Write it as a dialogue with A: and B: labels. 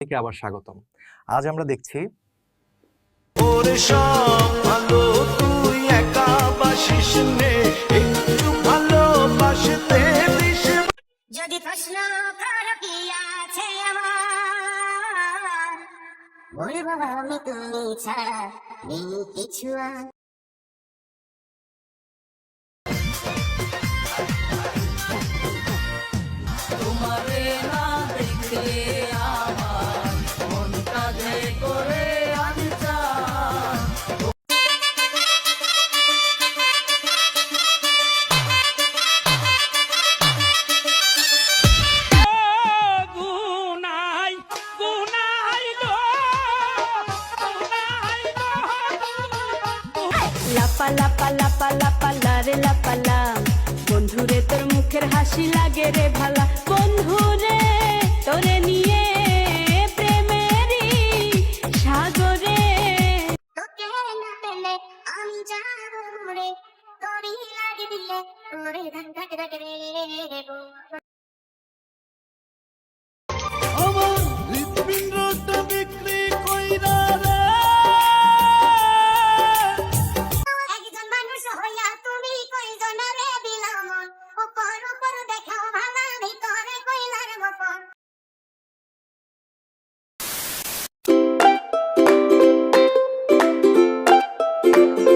A: থেকে আবার স্বাগতম। আজ আমরা দেখছি
B: নে
C: যদি প্রশ্ন আছে আমি তুমি ছাড়া নেই কিছু আর।
D: গুনাই
E: লাপা পালা পালা লাপা লারে লাপালা বন্ধুরে তোর মুখের হাসি লাগে রে ভালা। বন্ধুরে তোরে নিয়ে প্রেমেরই সাগরে।
C: তোকে পেলে আমি যাব রে। তোরই লাগে দিলে, তোরে ধান ধাক ধাক রে। Thank you.